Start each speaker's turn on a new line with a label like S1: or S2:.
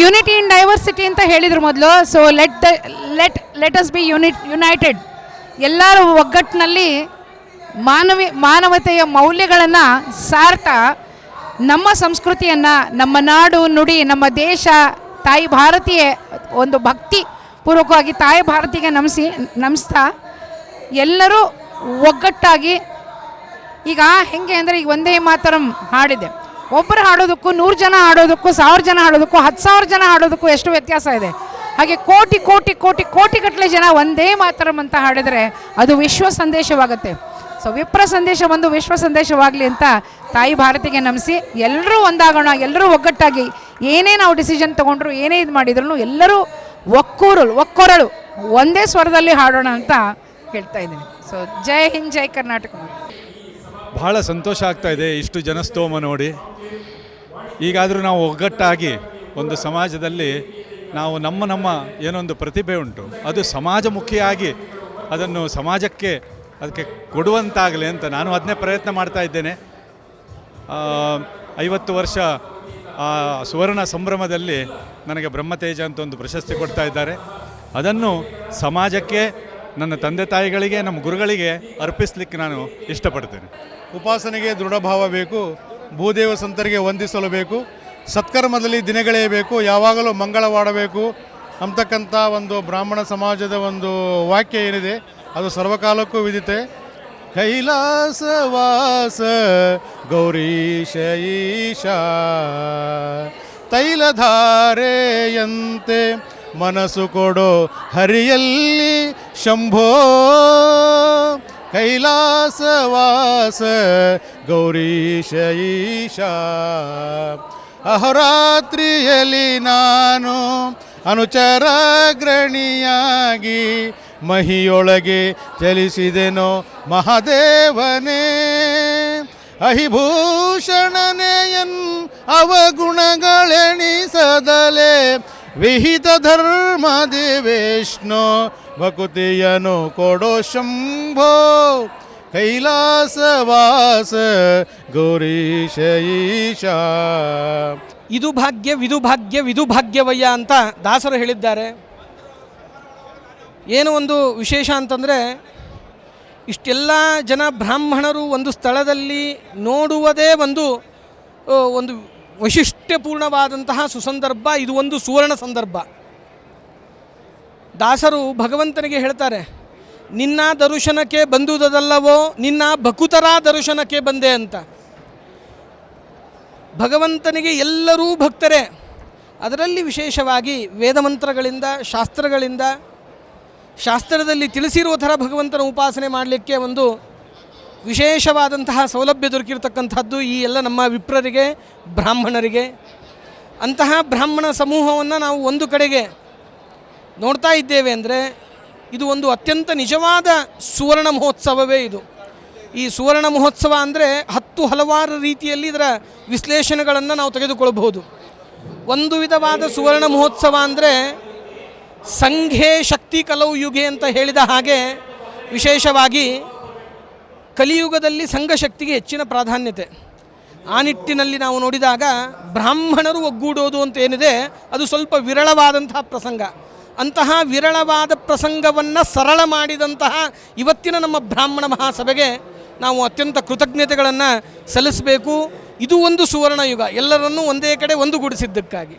S1: Unity in diversity ಅಂತ ಹೇಳಿದ್ರು ಮೊದಲು. So let the let let us be unit united ಎಲ್ಲರೂ ಒಗ್ಗಟ್ಟಿನಲ್ಲಿ ಮಾನವಿ, ಮಾನವತೆಯ ಮೌಲ್ಯಗಳನ್ನು ಸಾರ್ತಾ ನಮ್ಮ ಸಂಸ್ಕೃತಿಯನ್ನು, ನಮ್ಮ ನಾಡು, ನುಡಿ, ನಮ್ಮ ದೇಶ, ತಾಯಿ ಭಾರತೀಯ, ಒಂದು ಭಕ್ತಿ ಪೂರ್ವಕವಾಗಿ ತಾಯಿ ಭಾರತಿಗೆ ನಮಿಸಿ, ನಮಿಸ್ತಾ, ಎಲ್ಲರೂ ಒಗ್ಗಟ್ಟಾಗಿ ಈಗ ಹೆಂಗೆ ಅಂದರೆ ಈಗ ಒಂದೇ ಮಾತರಂ ಹಾಡಿದೆ. ಒಬ್ಬರು ಹಾಡೋದಕ್ಕೂ ನೂರು ಜನ ಹಾಡೋದಕ್ಕೂ ಸಾವಿರ ಜನ ಹಾಡೋದಕ್ಕೂ ಹತ್ತು ಸಾವಿರ ಜನ ಹಾಡೋದಕ್ಕೂ ಎಷ್ಟು ವ್ಯತ್ಯಾಸ ಇದೆ? ಹಾಗೆ ಕೋಟಿ ಕೋಟಿ ಕೋಟಿ ಕೋಟಿ ಗಟ್ಟಲೆ ಜನ ಒಂದೇ ಮಾತರಂ ಅಂತ ಹಾಡಿದರೆ ಅದು ವಿಶ್ವ ಸಂದೇಶವಾಗುತ್ತೆ. ಸೊ ವಿಪ್ರ ಸಂದೇಶ ಒಂದು ವಿಶ್ವ ಸಂದೇಶವಾಗಲಿ ಅಂತ ತಾಯಿ ಭಾರತಿಗೆ ನಮಿಸಿ ಎಲ್ಲರೂ ಒಂದಾಗೋಣ ಎಲ್ಲರೂ ಒಗ್ಗಟ್ಟಾಗಿ ಏನೇ ನಾವು ಡಿಸಿಷನ್ ತೊಗೊಂಡ್ರು, ಏನೇ ಇದು ಮಾಡಿದ್ರು ಎಲ್ಲರೂ ಒಕ್ಕೂರು ಒಕ್ಕೊರಳು, ಒಂದೇ ಸ್ವರದಲ್ಲಿ ಹಾಡೋಣ ಅಂತ ಹೇಳ್ತಾ ಇದ್ದೀನಿ. ಸೊ ಜೈ ಹಿಂದ್, ಜೈ ಕರ್ನಾಟಕ.
S2: ಬಹಳ ಸಂತೋಷ ಆಗ್ತಾ ಇದೆ ಇಷ್ಟು ಜನಸ್ತೋಮ ನೋಡಿ. ಈಗಾದರೂ ನಾವು ಒಗ್ಗಟ್ಟಾಗಿ ಒಂದು ಸಮಾಜದಲ್ಲಿ ನಾವು ನಮ್ಮ ನಮ್ಮ ಏನೊಂದು ಪ್ರತಿಭೆ ಉಂಟು. ಅದು ಸಮಾಜಮುಖಿಯಾಗಿ ಅದನ್ನು ಸಮಾಜಕ್ಕೆ ಅದಕ್ಕೆ ಕೊಡುವಂತಾಗಲಿ ಅಂತ ನಾನು ಅದನ್ನೇ ಪ್ರಯತ್ನ ಮಾಡ್ತಾ ಇದ್ದೇನೆ. ಐವತ್ತು ವರ್ಷ ಆ ಸುವರ್ಣ ಸಂಭ್ರಮದಲ್ಲಿ ನನಗೆ ಬ್ರಹ್ಮತೇಜ ಅಂತ ಒಂದು ಪ್ರಶಸ್ತಿ ಕೊಡ್ತಾ ಇದ್ದಾರೆ. ಅದನ್ನು ಸಮಾಜಕ್ಕೆ ನನ್ನ ತಂದೆ ತಾಯಿಗಳಿಗೆ, ನಮ್ಮ ಗುರುಗಳಿಗೆ ಅರ್ಪಿಸ್ಲಿಕ್ಕೆ ನಾನು ಇಷ್ಟಪಡ್ತೇನೆ.
S3: ಉಪಾಸನೆಗೆ ದೃಢಭಾವ ಬೇಕು, ಭೂದೇವ ಸಂತರಿಗೆ ವಂದಿಸಲು ಬೇಕು, ಸತ್ಕರ್ಮದಲ್ಲಿ ದಿನಗಳೆಯಬೇಕು, ಯಾವಾಗಲೂ ಮಂಗಳವಾಡಬೇಕು ಅಂತಕ್ಕಂಥ ಒಂದು ಬ್ರಾಹ್ಮಣ ಸಮಾಜದ ಒಂದು ವಾಕ್ಯ ಏನಿದೆ, ಅದು ಸರ್ವಕಾಲಕ್ಕೂ ವಿದಿತೆ. ಕೈಲಾಸವಾಸ ಗೌರೀಶ ಈಶಾ ತೈಲಧಾರೆಯಂತೆ ಮನಸ್ಸು ಕೊಡೋ ಹರಿಯಲ್ಲಿ ಶಂಭೋ. ಕೈಲಾಸವಾಸ ಗೌರೀಶ ಈಶಾ ಅಹರಾತ್ರಿಯಲ್ಲಿ ನಾನು ಅನುಚರಗ್ರಣಿಯಾಗಿ ಮಹಿಯೊಳಗೆ ಚಲಿಸಿದೆನೋ ಮಹಾದೇವನೇ. ಅಹಿಭೂಷಣನೆಯನ್ ಅವಗುಣಗಳೆಣಿಸದಲೆ ವಿಹಿತ ಧರ್ಮ ದೇವೇಶ್ನೋ ಭಕುತಿಯನು ಕೊಡೋ ಶಂಭೋ. ಕೈಲಾಸವಾಸ ಗೌರೀಶ
S4: ಇದು ಭಾಗ್ಯ, ವಿದು ಭಾಗ್ಯ, ವಿದು ಭಾಗ್ಯವಯ್ಯ ಅಂತ ದಾಸರು ಹೇಳಿದ್ದಾರೆ. ಏನು ಒಂದು ವಿಶೇಷ ಅಂತಂದರೆ, ಇಷ್ಟೆಲ್ಲ ಜನ ಬ್ರಾಹ್ಮಣರು ಒಂದು ಸ್ಥಳದಲ್ಲಿ ನೋಡುವುದೇ ಒಂದು ಒಂದು ವೈಶಿಷ್ಟ್ಯಪೂರ್ಣವಾದಂತಹ ಸುಸಂದರ್ಭ, ಇದು ಒಂದು ಸುವರ್ಣ ಸಂದರ್ಭ. ದಾಸರು ಭಗವಂತನಿಗೆ ಹೇಳ್ತಾರೆ, ನಿನ್ನ ದರ್ಶನಕ್ಕೆ ಬಂದುದಲ್ಲವೋ ನಿನ್ನ ಭಕುತರ ದರ್ಶನಕ್ಕೆ ಬಂದೆ ಅಂತ. ಭಗವಂತನಿಗೆ ಎಲ್ಲರೂ ಭಕ್ತರೇ. ಅದರಲ್ಲಿ ವಿಶೇಷವಾಗಿ ವೇದಮಂತ್ರಗಳಿಂದ, ಶಾಸ್ತ್ರಗಳಿಂದ, ಶಾಸ್ತ್ರದಲ್ಲಿ ತಿಳಿಸಿರುವ ಥರ ಭಗವಂತನ ಉಪಾಸನೆ ಮಾಡಲಿಕ್ಕೆ ಒಂದು ವಿಶೇಷವಾದಂತಹ ಸೌಲಭ್ಯ ದೊರಕಿರ್ತಕ್ಕಂಥದ್ದು ಈ ಎಲ್ಲ ನಮ್ಮ ವಿಪ್ರರಿಗೆ, ಬ್ರಾಹ್ಮಣರಿಗೆ. ಅಂತಹ ಬ್ರಾಹ್ಮಣ ಸಮೂಹವನ್ನು ನಾವು ಒಂದು ಕಡೆಗೆ ನೋಡ್ತಾ ಇದ್ದೇವೆ ಅಂದರೆ ಇದು ಒಂದು ಅತ್ಯಂತ ನಿಜವಾದ ಸುವರ್ಣ ಮಹೋತ್ಸವವೇ ಇದು. ಈ ಸುವರ್ಣ ಮಹೋತ್ಸವ ಅಂದರೆ ಹತ್ತು ಹಲವಾರು ರೀತಿಯಲ್ಲಿ ಇದರ ವಿಶ್ಲೇಷಣೆಗಳನ್ನು ನಾವು ತೆಗೆದುಕೊಳ್ಳಬಹುದು ಒಂದು ವಿಧವಾದ ಸುವರ್ಣ ಮಹೋತ್ಸವ ಅಂದರೆ ಸಂಘೆ ಶಕ್ತಿ ಕಲವು ಯುಗೆ ಅಂತ ಹೇಳಿದ ಹಾಗೆ ವಿಶೇಷವಾಗಿ ಕಲಿಯುಗದಲ್ಲಿ ಸಂಘಶಕ್ತಿಗೆ ಹೆಚ್ಚಿನ ಪ್ರಾಧಾನ್ಯತೆ. ಆ ನಿಟ್ಟಿನಲ್ಲಿ ನಾವು ನೋಡಿದಾಗ ಬ್ರಾಹ್ಮಣರು ಒಗ್ಗೂಡೋದು ಅಂತ ಏನಿದೆ, ಅದು ಸ್ವಲ್ಪ ವಿರಳವಾದಂತಹ ಪ್ರಸಂಗ. ಅಂತಹ ವಿರಳವಾದ ಪ್ರಸಂಗವನ್ನು ಸರಳ ಮಾಡಿದಂತಹ ಇವತ್ತಿನ ನಮ್ಮ ಬ್ರಾಹ್ಮಣ ಮಹಾಸಭೆಗೆ ನಾವು ಅತ್ಯಂತ ಕೃತಜ್ಞತೆಗಳನ್ನು ಸಲ್ಲಿಸಬೇಕು. ಇದು ಒಂದು ಸುವರ್ಣ ಯುಗ ಎಲ್ಲರನ್ನೂ ಒಂದೇ ಕಡೆ ಒಂದುಗೂಡಿಸಿದ್ದಕ್ಕಾಗಿ.